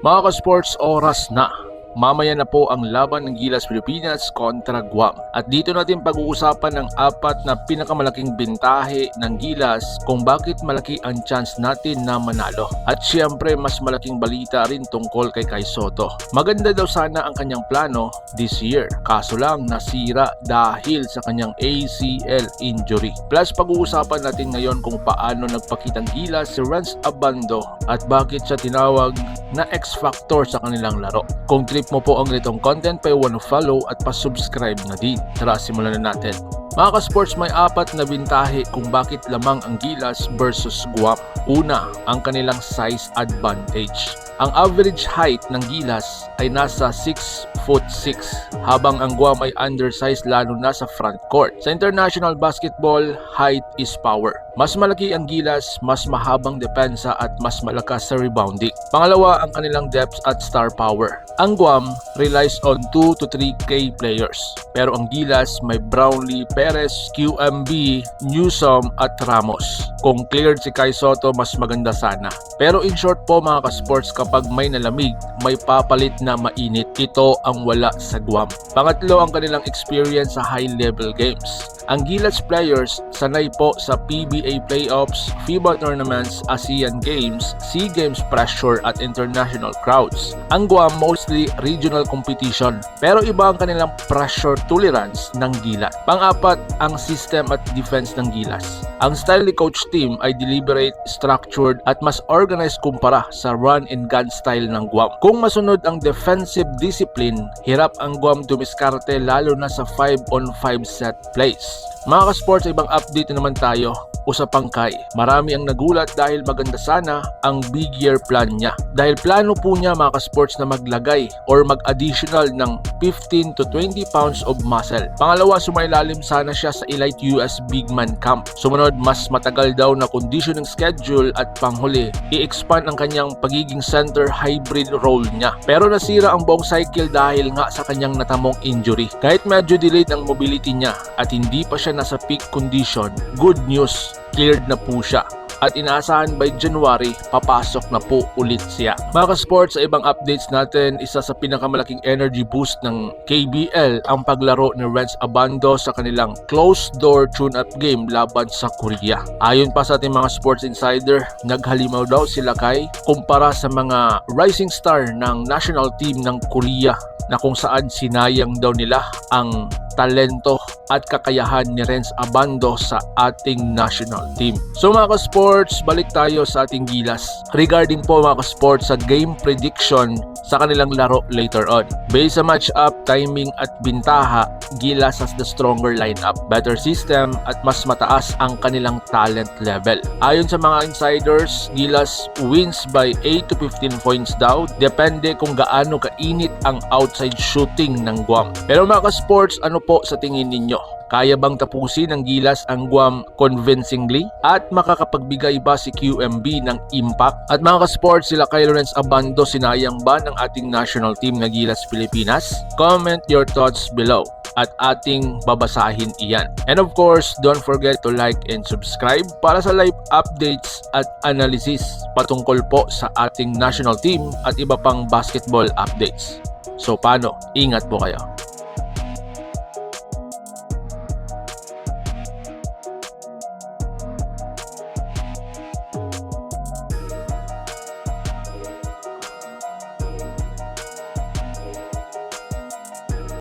Mga ka-sports, oras na. Mamaya na po ang laban ng Gilas Pilipinas kontra Guam. At dito natin pag-uusapan ng apat na pinakamalaking bintahe ng Gilas kung bakit malaki ang chance natin na manalo. At syempre mas malaking balita rin tungkol kay Kai Soto. Maganda daw sana ang kanyang plano this year. Kaso lang nasira dahil sa kanyang ACL injury. Plus pag-uusapan natin ngayon kung paano nagpakitang Gilas si Renz Abando at bakit siya tinawag na X-Factor sa kanilang laro. Kung trip mo po ang ganitong content, pa wanna follow at pa-subscribe na din. Tara, simulan na natin. Mga ka-sports, may apat na bintahe kung bakit lamang ang Gilas versus Guam. Una, ang kanilang size advantage. Ang average height ng Gilas ay nasa 6 foot 6 habang ang Guam ay undersized lalo na sa front court. Sa international basketball, height is power. Mas malaki ang Gilas, mas mahabang depensa at mas malakas sa rebounding. Pangalawa, ang kanilang depth at star power. Ang Guam relies on 2 to 3K players. Pero ang Gilas may Brownlee, Perez, QMB, Newsom at Ramos. Kung cleared si Kai Soto, mas maganda sana. Pero in short po mga ka-sports, kapag may nalamig, may papalit na mainit. Ito ang wala sa Guam. Pangatlo, ang kanilang experience sa high-level games. Ang Gilas players sanay po sa PBA playoffs, FIBA tournaments, ASEAN Games, SEA Games pressure at international crowds. Ang Guam mostly regional competition pero iba ang kanilang pressure tolerance ng Gilas. Pang-apat, ang system at defense ng Gilas. Ang style ni coach team ay deliberate, structured at mas organized kumpara sa run and gun style ng Guam. Kung masunod ang defensive discipline, hirap ang Guam dumiskarte lalo na sa 5 on 5 set plays. Mga ka-sports, ibang update na naman tayo. Usapang Kai. Marami ang nagulat dahil maganda sana ang big year plan niya. Dahil plano po niya mga ka-sports na maglagay or mag-additional ng 15 to 20 pounds of muscle. Pangalawa, sumailalim sana siya sa Elite US Big Man Camp. Sumunod, mas matagal daw na conditioning schedule at panghuli, i-expand ang kanyang pagiging center hybrid role niya. Pero nasira ang buong cycle dahil nga sa kanyang natamong injury. Kahit medyo delayed ang mobility niya at hindi pa siya nasa peak condition, good news, cleared na po siya at inaasahan by January papasok na po ulit siya. Mga ka-sports, sa ibang updates natin, isa sa pinakamalaking energy boost ng KBL ang paglaro ni Renz Abando sa kanilang closed door tune-up game laban sa Korea. Ayon pa sa ating mga sports insider, naghalimaw daw sila kay kumpara sa mga rising star ng national team ng Korea na kung saan sinayang daw nila ang talento at kakayahan ni Renz Abando sa ating national team. So mga ka-sports, balik tayo sa ating gilas. Regarding po mga ka-sports sa game prediction sa kanilang laro later on. Based sa match-up, timing at bintaha, Gilas has the stronger lineup, better system at mas mataas ang kanilang talent level. Ayon sa mga insiders, Gilas wins by 8 to 15 points daw, depende kung gaano kainit ang outside shooting ng Guam. Pero mga ka-sports, ano po sa tingin ninyo? Kaya bang tapusin ng Gilas ang Guam convincingly? At makakapagbigay ba si QMB ng impact? At mga ka-sports, sila kay Lawrence Abando sinayang ba ng ating national team na Gilas Pilipinas? Comment your thoughts below at ating babasahin iyan. And of course, don't forget to like and subscribe para sa live updates at analysis patungkol po sa ating national team at iba pang basketball updates. So paano? Ingat po kayo.